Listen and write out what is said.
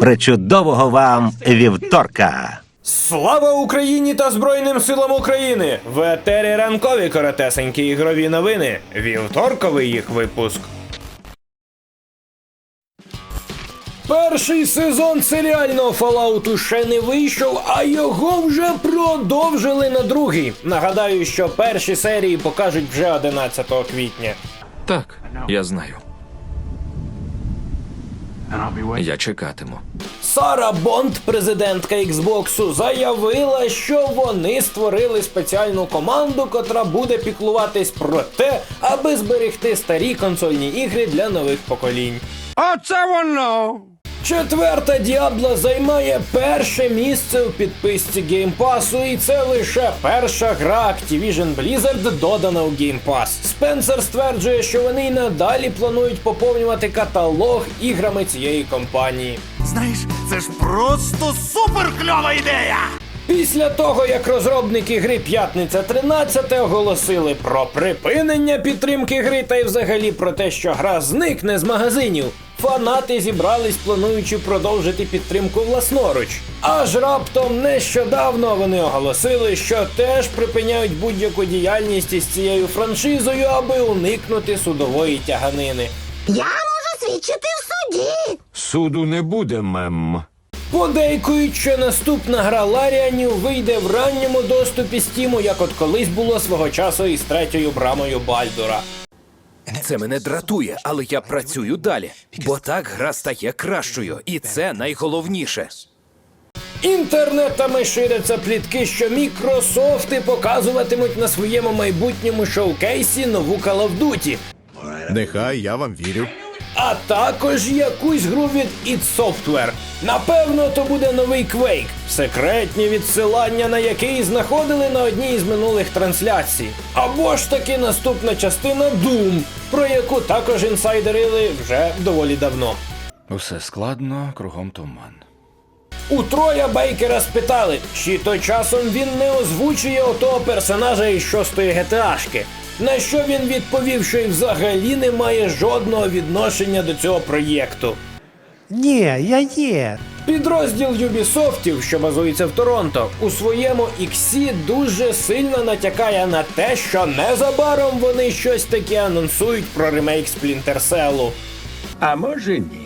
Причудового вам вівторка! Слава Україні та Збройним силам України! В етері ранкові коротесенькі ігрові новини. Вівторковий їх випуск. Перший сезон серіального Fallout ще не вийшов, а його вже продовжили на другий. Нагадаю, що перші серії покажуть вже 11 квітня. Так, я знаю. Я чекатиму. Сара Бонд, президентка Xbox, заявила, що вони створили спеціальну команду, котра буде піклуватись про те, аби зберегти старі консольні ігри для нових поколінь. Оце воно! Четверта Діабла займає перше місце у підписці Pass, і це лише перша гра Activision Blizzard додана у Game Pass. Спенсер стверджує, що вони й надалі планують поповнювати каталог іграми цієї компанії. Знаєш, це ж просто супер кльова ідея! Після того, як розробники гри П'ятниця 13 оголосили про припинення підтримки гри та й взагалі про те, що гра зникне з магазинів, фанати зібрались, плануючи продовжити підтримку власноруч. Аж раптом нещодавно вони оголосили, що теж припиняють будь-яку діяльність із цією франшизою, аби уникнути судової тяганини. Я можу свідчити в суді. Суду не буде, мем. Подейкують, що наступна гра Ларіанів вийде в ранньому доступі Стіму, як от колись було свого часу із третьою брамою Бальдура. Це мене дратує, але я працюю далі, бо так гра стає кращою, і це найголовніше. Інтернетами ширяться плітки, що Мікрософти показуватимуть на своєму майбутньому шоукейсі нову Call of Duty, Нехай я вам вірю. А також якусь гру від id Software. Напевно, то буде новий Quake, секретні відсилання на який знаходили на одній із минулих трансляцій. Або ж таки наступна частина Doom, про яку також інсайдерили вже доволі давно. Усе складно, кругом туман. У Троя Бейкера спитали, чи то часом він не озвучує отого персонажа із шостої ГТАшки. На що він відповів, що й взагалі не має жодного відношення до цього проєкту. Ні, я є. Підрозділ Юбісофтів, що базується в Торонто, у своєму іксі дуже сильно натякає на те, що незабаром вони щось таке анонсують про ремейк Splinter Cell. А може ні.